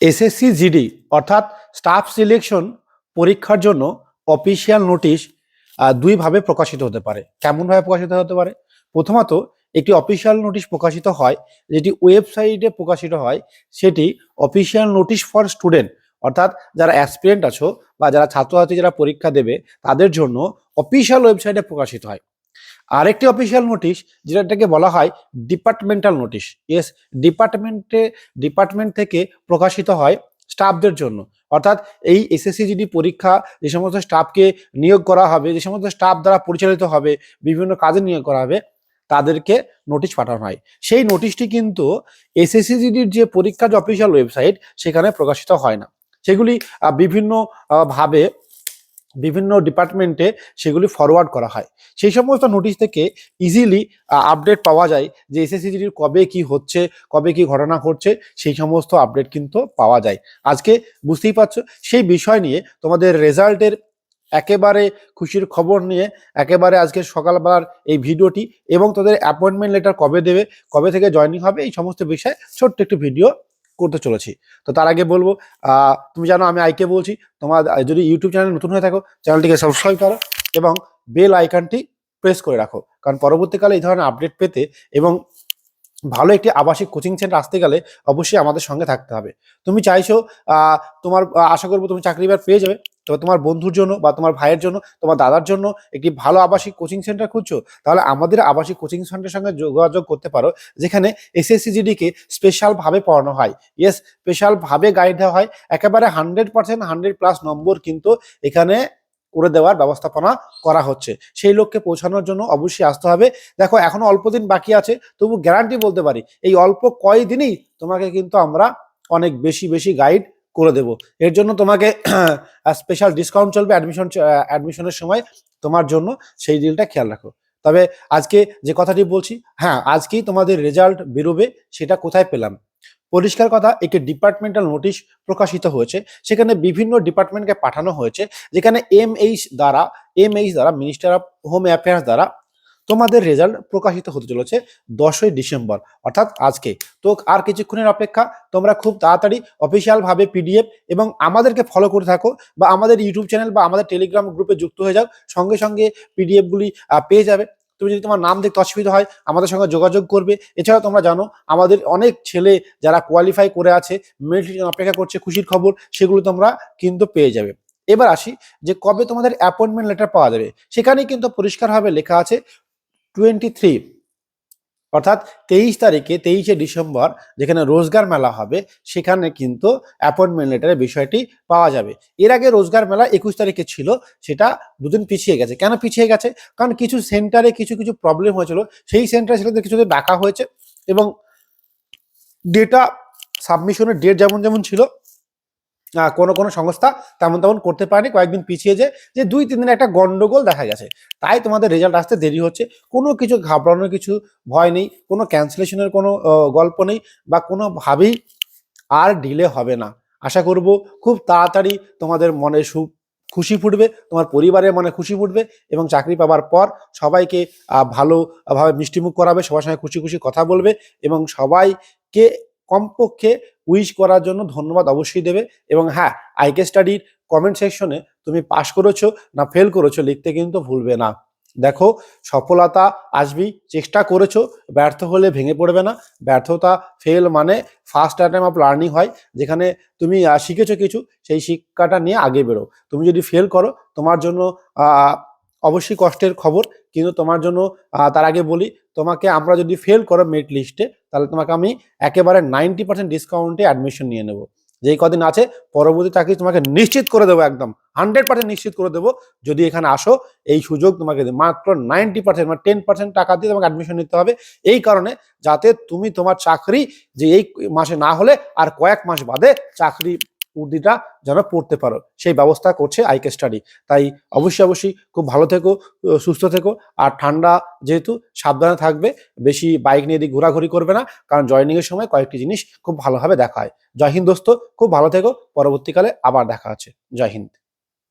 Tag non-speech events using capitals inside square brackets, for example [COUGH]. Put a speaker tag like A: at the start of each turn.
A: SSC GD, অর্থাৎ staff selection পরীক্ষার জন্য অফিসিয়াল নোটিশ দুইভাবে প্রকাশিত হতে পারে। কেমনভাবে প্রকাশিত হতে পারে? প্রথমত, একটি অফিসিয়াল নোটিশ প্রকাশিত হয়, যেটি ওয়েবসাইটে প্রকাশিত হয়, সেটি অফিসিয়াল নোটিশ ফর স্টুডেন্ট, অর্থাৎ যারা অ্যাসপিরেন্ট আছো বা যারা ছাত্রছাত্রী যারা পরীক্ষা দেবে, তাদের জন্য অফিসিয়াল ওয়েবসাইটে প্রকাশিত হয়। আরেকটি অফিসিয়াল নোটিশ যেটাকে বলা হয় ডিপার্টমেন্টাল নোটিশ ইয়েস ডিপার্টমেন্টে ডিপার্টমেন্ট থেকে প্রকাশিত হয় স্টাফদের জন্য। অর্থাৎ এই এসএসসি জিডি পরীক্ষা যে সমস্ত স্টাফকে নিয়োগ করা হবে যে সমস্ত স্টাফ দ্বারা পরিচালিত হবে বিভিন্ন কাজে নিয়োগ করা হবে তাদেরকে নোটিশ পাঠানো হয়। সেই নোটিশটি কিন্তু এসএসসি জিডির যে পরীক্ষার যে অফিসিয়াল ওয়েবসাইট সেখানে প্রকাশিত হয় না। সেগুলি আহ, বিভিন্ন আহ, ভাবে বিভিন্ন ডিপার্টমেন্টে সেগুলি ফরওয়ার্ড করা হয়। সেই সমস্ত নোটিশ থেকে ইজিলি আপডেট পাওয়া যায় যে এসএসসিজির কবে কি হচ্ছে, কবে কি ঘটনা ঘটছে, সেই সমস্ত আপডেট কিন্তু পাওয়া যায়। আজকে বুঝতেই পারছ, সেই বিষয় নিয়ে তোমাদের রেজাল্টের একেবারে খুশির খবর নিয়ে, একেবারে আজকে সকালবেলার এই ভিডিওটি এবং তাদের অ্যাপয়েন্টমেন্ট লেটার কবে দেবে, কবে থেকে জয়েনিং হবে, এই সমস্ত বিষয়ে ছোট্ট একটু ভিডিও করতে চলেছি। তো তার আগে বলব তুমি জানো আমি আইকে বলছি, তোমার যদি ইউটিউব চ্যানেল নতুন হয়ে থাকো, চ্যানেলটিকে সাবস্ক্রাইব করো এবং বেল আইকনটি প্রেস করে রাখো। কারণ পরবর্তীকালে এই ধরনের আপডেট পেতে এবং ভালো একটি আবাসিক কোচিং সেন্টার আসতে গেলে অবশ্যই আমাদের সঙ্গে থাকতে হবে। তুমি চাইছো তোমার আশা করব তুমি চাকরি এবার পেয়ে যাবে। তবে তোমার বন্ধুর জন্য বা তোমার ভাইয়ের জন্য, তোমার দাদার জন্য একটি ভালো আবাসিক কোচিং সেন্টার খুঁজছো, তাহলে আমাদের আবাসিক কোচিং সেন্টারের সঙ্গে যোগাযোগ করতে পারো, যেখানে এসএসসি জিডিকে স্পেশালভাবে পড়ানো হয়। ইয়েস স্পেশালভাবে গাইড দেওয়া হয়। একেবারে hundred percent hundred plus number কিন্তু এখানে করে দেওয়ার ব্যবস্থাপনা করা হচ্ছে। সেই লক্ষ্যে পৌঁছানোর জন্য অবশ্যই আসতে হবে। দেখো, এখনও অল্প দিন বাকি আছে, তবু গ্যারান্টি বলতে পারি, এই অল্প কয়দিনই তোমাকে কিন্তু আমরা অনেক বেশি বেশি গাইড করে দেব। এর জন্য তোমাকে [CLEARS THROAT] স্পেশাল ডিসকাউন্ট চলবে অ্যাডমিশন অ্যাডমিশনের সময় তোমার জন্য, সেই ডিলটা খেয়াল রাখো। তবে আজকে যে কথাটি বলছি হ্যাঁ আজকেই তোমাদের রেজাল্ট বেরোবে, সেটা কোথায় পেলাম? পরিষ্কার কথা, একটি ডিপার্টমেন্টাল নোটিশ প্রকাশিত হয়েছে। সেখানে বিভিন্ন ডিপার্টমেন্টকে পাঠানো হয়েছে, যেখানে এম এইচ দ্বারা এম এইচ দ্বারা মিনিস্টার অফ হোম অ্যাফেয়ার্স দ্বারা তোমাদের রেজাল্ট প্রকাশিত হতে চলেছে দশই ডিসেম্বর। অর্থাৎ আজকে। তো আর কিছুক্ষণের অপেক্ষা, তোমরা খুব তাড়াতাড়ি অফিসিয়াল ভাবে পিডিএফ এবং আমাদেরকে ফলো করে থাকো বা আমাদের ইউটিউব চ্যানেল বা আমাদের টেলিগ্রাম গ্রুপে যুক্ত হয়ে যাও। সঙ্গে সঙ্গে পিডিএফগুলি পেয়ে যাবে। তুমি যদি তোমার নাম দেখতে অসুবিধা হয়, আমাদের সঙ্গে যোগাযোগ করবে। এছাড়া তোমরা জানো, আমাদের অনেক ছেলে যারা কোয়ালিফাই করে আছে মেরিট অপেক্ষা করছে, খুশির খবর, সেগুলো তোমরা কিন্তু পেয়ে যাবে। এবার আসি যে কবে তোমাদের অ্যাপয়েন্টমেন্ট লেটার পাওয়া যাবে। সেখানেই কিন্তু পরিষ্কারভাবে লেখা আছে টোয়েন্টি থ্রি অর্থাৎ তেইশ তারিখে, তেইশে ডিসেম্বর যেখানে রোজগার মেলা হবে, সেখানে কিন্তু অ্যাপয়েন্টমেন্ট লেটারের বিষয়টি পাওয়া যাবে। এর আগে রোজগার মেলা একুশ তারিখে ছিল, সেটা দুদিন পিছিয়ে গেছে। কেন পিছিয়ে গেছে? কারণ কিছু সেন্টারে কিছু কিছু প্রবলেম হয়েছিল। সেই সেন্টারে সেটাতে কিছুতে ডাকা হয়েছে এবং ডেটা সাবমিশনের ডেট যেমন যেমন ছিল কোনো কোনো সংস্থা তেমন তেমন করতে পারেনি। কয়েকদিন পিছিয়ে যে যে দুই, তিন দিন একটা গন্ডগোল দেখা গেছে। তাই তোমাদের রেজাল্ট আসতে দেরি হচ্ছে। কোনো কিছু ঘাবড়ানোর কিছু ভয় নেই। কোনো ক্যান্সেলেশনের কোনো গল্প নেই বা কোনোভাবেই আর ডিলে হবে না। আশা করব খুব তাড়াতাড়ি তোমাদের মনে সু, খুশি ফুটবে, তোমার পরিবারের মনে খুশি ফুটবে এবং চাকরি পাওয়ার পর সবাইকে ভালোভাবে মিষ্টিমুখ করাবে, সবার সঙ্গে খুশি খুশি কথা বলবে এবং সবাইকে কমপক্ষে উইশ করার জন্য ধন্যবাদ অবশ্যই দেবে। এবং হ্যাঁ আইকে স্টাডির কমেন্ট সেকশনে তুমি পাশ করেছ না ফেল করেছ লিখতে কিন্তু ভুলবে না। দেখো, সফলতা আসবেই, চেষ্টা করেছ, ব্যর্থ হলে ভেঙে পড়বে না। ব্যর্থতা ফেল মানে ফার্স্ট অ্যাটেম্প অফ লার্নিং হয়, যেখানে তুমি শিখেছো কিছু, সেই শিক্ষাটা নিয়ে আগে বেরো। তুমি যদি ফেল করো, তোমার জন্য অবশ্যই কষ্টের খবর, কিন্তু তোমার জন্য তার আগে বলি তোমাকে আমরা যদি ফেল করো মেরিট লিস্টে তাহলে তোমাকে আমি একেবারে নাইনটি পার্সেন্ট ডিসকাউন্টে অ্যাডমিশন নিয়ে নেব। যেই কদিন আছে, পরবর্তী চাকরি তোমাকে নিশ্চিত করে দেবো একদম হান্ড্রেড পার্সেন্ট নিশ্চিত করে দেবো। যদি এখানে আসো, এই সুযোগ তোমাকে মাত্র নাইনটি পার্সেন্ট মানে টেন পার্সেন্ট টাকা দিয়ে তোমাকে অ্যাডমিশন নিতে হবে। এই কারণে যাতে তুমি তোমার চাকরি যে এই মাসে না হলে, আর কয়েক মাস বাদে চাকরি উর্দিটা যেন পড়তে পারো, সেই ব্যবস্থা করছে আইকে স্টাডি তাই অবশ্যই অবশ্যই খুব ভালো থেকো সুস্থ থেকো। আর ঠান্ডা যেহেতু সাবধানে থাকবে, বেশি বাইক নিয়ে দিয়ে ঘোরাঘুরি করবে না, কারণ জয়নিং এর সময় কয়েকটি জিনিস খুব ভালোভাবে দেখা হয় জয় হিন্দ দোস্ত, খুব ভালো থেকো, পরবর্তীকালে আবার দেখা আছে জয় হিন্দ।